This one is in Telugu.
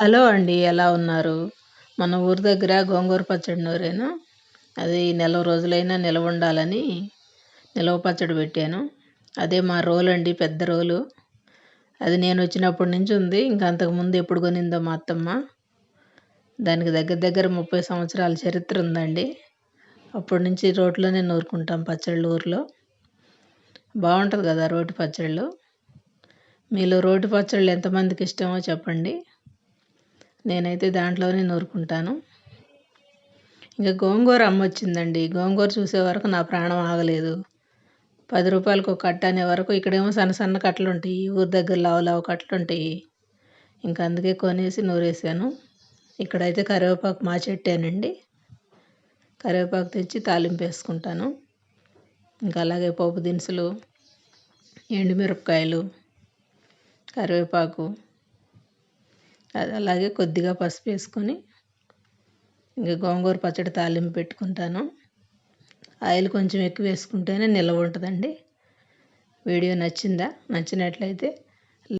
హలో అండి ఎలా ఉన్నారు? మన ఊరి దగ్గర గోంగూర పచ్చడి నూరాను. అది నెల రోజులైనా నిలవ ఉండాలని నిలవ పచ్చడి పెట్టాను. అదే మా రోలు అండి పెద్ద రోలు. అది నేను వచ్చినప్పటి నుంచి ఉంది. ఇంకా అంతకుముందు ఎప్పుడు కొనిందో మా అత్తమ్మ. దానికి దగ్గర దగ్గర ముప్పై సంవత్సరాల చరిత్ర ఉందండి. అప్పటి నుంచి రోట్లోనే నూరుకుంటాం పచ్చళ్ళు ఊర్లో. బాగుంటుంది కదా రోటి పచ్చళ్ళు. మీలో రోటి పచ్చళ్ళు ఎంతమందికి ఇష్టమో చెప్పండి. నేనైతే దాంట్లోనే నూరుకుంటాను. ఇంకా గోంగూర అమ్మొచ్చిందండి. గోంగూర చూసే వరకు నా ప్రాణం ఆగలేదు. పది రూపాయలకు ఒక కట్ట అనే వరకు ఇక్కడేమో సన్న సన్న కట్టలు ఉంటాయి ఊరి దగ్గర లావు లావు కట్టలు ఉంటాయి ఇంకా అందుకే కొనేసి నూరేసాను. ఇక్కడైతే కరివేపాకు మా చెట్టేనండి. కరివేపాకు తెచ్చి తాలింపు వేసుకుంటాను. ఇంకా అలాగే పోపు దినుసులు ఎండుమిరపకాయలు కరివేపాకు అలాగే కొద్దిగా పసుపు వేసుకొని ఇంకా గోంగూర పచ్చడి తాలింపు పెట్టుకుంటాను. ఆయిల్ కొంచెం ఎక్కువ వేసుకుంటేనే నిల్వ ఉంటుందండి. వీడియో నచ్చిందా? నచ్చినట్లయితే